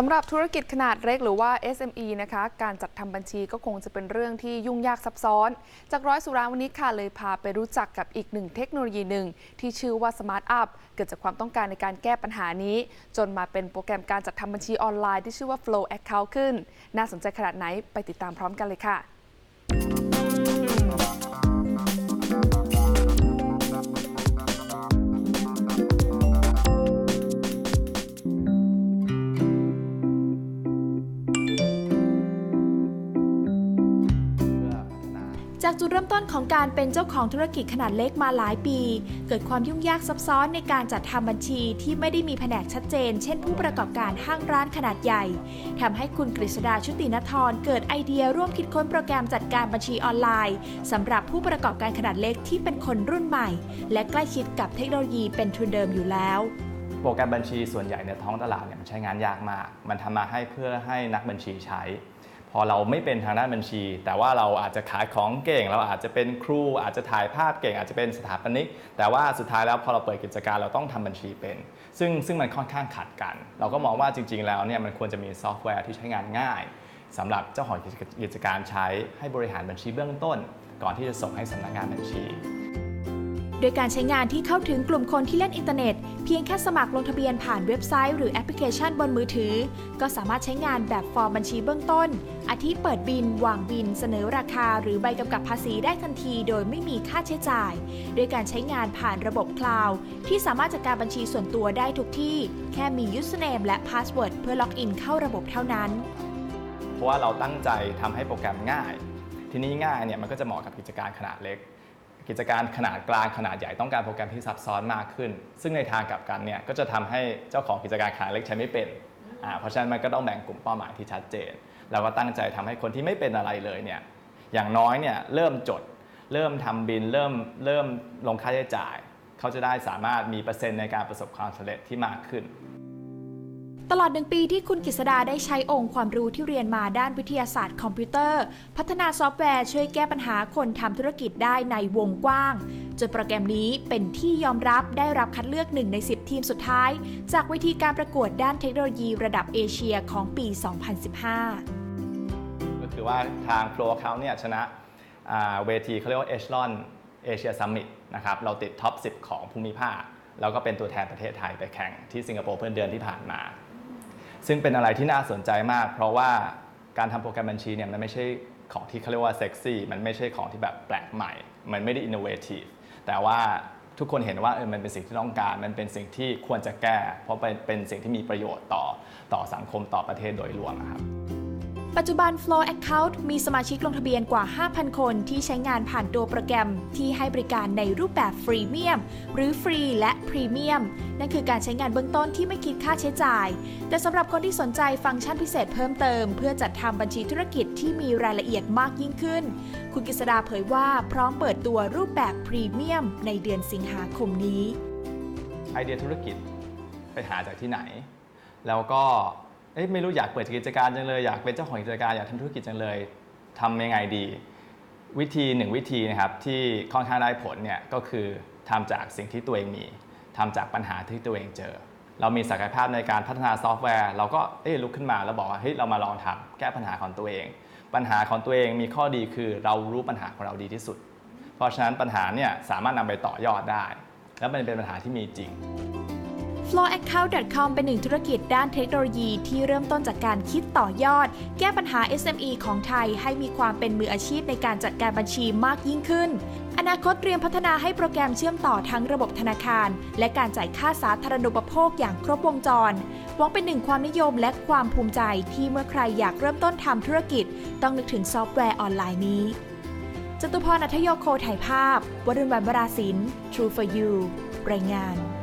สำหรับธุรกิจขนาดเล็กหรือว่า SME นะคะ การจัดทำบัญชีก็คงจะเป็นเรื่องที่ยุ่งยากซับซ้อน จากร้อยสุราวันนี้ค่ะเลยพาไปรู้จักกับอีกหนึ่งเทคโนโลยีหนึ่ง ที่ชื่อว่า Smart Up เกิดจากความต้องการในการแก้ปัญหานี้ จนมาเป็นโปรแกรมการจัดทำบัญชีออนไลน์ที่ชื่อว่า Flow Account ขึ้น น่าสนใจขนาดไหนไปติดตามพร้อมกันเลยค่ะ จากจุดเริ่มต้นของการเป็นเจ้าของธุรกิจขนาดเล็กมาหลายปี เกิดความยุ่งยากซับซ้อนในการจัดทำบัญชีที่ไม่ได้มีแผนกชัดเจน เช่นผู้ประกอบการห้างร้านขนาดใหญ่ทำให้คุณกฤษดาชุตินทรเกิดไอเดียร่วมคิดค้นโปรแกรมจัดการบัญชีออนไลน์สำหรับผู้ประกอบการขนาดเล็กที่เป็นคนรุ่นใหม่ และใกล้ชิดกับเทคโนโลยีเป็นทุนเดิมอยู่แล้วโปรแกรมบัญชีส่วนใหญ่ในท้องตลาดเนี่ยมันใช้งานยากมาก มันทำมาให้เพื่อให้นักบัญชีใช้ พอเราไม่เป็นทางด้านบัญชี แต่ว่าเราอาจจะขายของเก่ง เราอาจจะเป็นครู อาจจะถ่ายภาพเก่ง อาจจะเป็นสถาปนิก แต่ว่าสุดท้ายแล้วพอเราเปิดกิจการเราต้องทำบัญชีเป็น ซึ่งซึ่งมันค่อนข้างขัดกัน เราก็มองว่าจริง ๆ แล้วเนี่ยมันควรจะมีซอฟต์แวร์ที่ใช้งานง่ายสำหรับเจ้าของกิจการใช้ให้บริหารบัญชีเบื้องต้น ก่อนที่จะส่งให้สำนักงานบัญชี โดยการใช้งานที่เข้าถึงกลุ่มคนที่เล่นอินเทอร์เน็ต เพียงแค่สมัครลงทะเบียนผ่านเว็บไซต์หรือแอปพลิเคชันบนมือถือ ก็สามารถใช้งานแบบฟอร์มบัญชีเบื้องต้น อาทิเปิดบิน วางบิน เสนอราคา หรือใบกำกับภาษีได้ทันที โดยไม่มีค่าใช้จ่าย โดยการใช้งานผ่านระบบคลาวด์ที่สามารถจัดการบัญชีส่วนตัวได้ทุกที่ แค่มี username และ password เพื่อล็อกอินเข้าระบบเท่านั้น เพราะว่าเราตั้งใจทำให้โปรแกรมง่าย ทีนี้ง่ายเนี่ยมันก็จะเหมาะกับกิจการขนาดเล็ก กิจการขนาดกลางขนาดใหญ่ต้องการโปรแกรมที่ซับซ้อนมากขึ้น ซึ่งในทางกลับกันเนี่ยก็จะทำให้เจ้าของกิจการขนาดเล็กใช้ไม่เป็นอ่าเพราะฉะนั้นมันก็ต้องแบ่งกลุ่มเป้าหมายที่ชัดเจนเราก็ตั้งใจทำให้คนที่ไม่เป็นอะไรเลยเนี่ยอย่างน้อยเนี่ยเริ่มจด เริ่มทำบินเริ่มเริ่มลงค่าใช้จ่าย เขาจะได้สามารถมีเปอร์เซ็นต์ในการประสบความสำเร็จที่มากขึ้น ตลอดหนึ่งปีที่คุณกฤษดาได้ใช้องค์ความรู้ที่เรียนมาด้านวิทยาศาสตร์คอมพิวเตอร์ พัฒนาซอฟต์แวร์ช่วยแก้ปัญหาคนทำธุรกิจได้ในวงกว้างจนโปรแกรมนี้เป็นที่ยอมรับได้รับคัดเลือกหนึ่งใน 10 ทีมสุดท้าย จากเวทีการประกวดด้านเทคโนโลยีระดับเอเชียของปี 2015 ก็คือว่าทาง Flow Account เนี่ยชนะเวทีเขาเรียกว่า Echelon Asia Summit นะครับเราติดท็อป 10 ของภูมิภาค แล้วก็เป็นตัวแทนประเทศไทยไปแข่งที่สิงคโปร์เพื่อนเดือนที่ผ่านมา ซึ่งเป็นอะไรที่น่าสนใจมาก เพราะว่าการทำโปรแกรมบัญชีเนี่ยมันไม่ใช่ของที่เขาเรียกว่าเซ็กซี่มันไม่ใช่ของที่แบบแปลกใหม่ มันไม่ได้อินโนเวทีฟแต่ว่าทุกคนเห็นว่าเออมันเป็นสิ่งที่ต้องการ มันเป็นสิ่งที่ควรจะแก้ เพราะเป็นเป็นสิ่งที่มีประโยชน์ต่อต่อสังคมต่อประเทศโดยรวมนะครับ ปัจจุบัน Flow Account มีสมาชิกลงทะเบียนกว่า 5,000 คนที่ใช้งานผ่านตัวโปรแกรมที่ให้บริการในรูปแบบฟรีเมียม หรือฟรีและพรีเมียม นั่นคือการใช้งานเบื้องต้นที่ไม่คิดค่าใช้จ่าย แต่สำหรับคนที่สนใจฟังก์ชันพิเศษเพิ่มเติม เพื่อจัดทำบัญชีธุรกิจที่มีรายละเอียดมากยิ่งขึ้น คุณกฤษดาเผยว่าพร้อมเปิดตัวรูปแบบพรีเมียมในเดือนสิงหาคมนี้ ไอเดียธุรกิจไปหาจากที่ไหน แล้วก็ เอ๊ะไม่รู้อยากเปิดกิจการจังเลยอยากเป็นเจ้าของกิจการอยากทำธุรกิจจังเลยทำยังไงดี วิธีหนึ่งวิธีนะครับที่ค่อนข้างได้ผลเนี่ยก็คือทำจากสิ่งที่ตัวเองมีทำจากปัญหาที่ตัวเองเจอ เรามีศักยภาพในการพัฒนาซอฟต์แวร์ เราก็เอ๊ะลุกขึ้นมาแล้วบอกว่าเฮ้ยเรามาลองทำแก้ปัญหาของตัวเอง ปัญหาของตัวเองมีข้อดีคือเรารู้ปัญหาของเราดีที่สุด เพราะฉะนั้นปัญหาเนี่ยสามารถนำไปต่อยอดได้ และมันเป็นปัญหาที่มีจริง flowaccount.com เป็นหนึ่งธุรกิจด้านเทคโนโลยีที่เริ่มต้นจากการคิดต่อยอด แก้ปัญหา SME ของไทยให้มีความเป็นมืออาชีพในการจัดการบัญชีมากยิ่งขึ้น อนาคตเตรียมพัฒนาให้โปรแกรมเชื่อมต่อทั้งระบบธนาคาร และการจ่ายค่าสาธารณูปโภคอย่างครบวงจรหวังเป็นหนึ่งความนิยมและความภูมิใจที่เมื่อใครอยากเริ่มต้นทำธุรกิจ ต้องนึกถึงซอฟต์แวร์ออนไลน์นี้จตุพรอัธโยโคถ่ายภาพ วรุณวันวราศิลป์ True for You รายงาน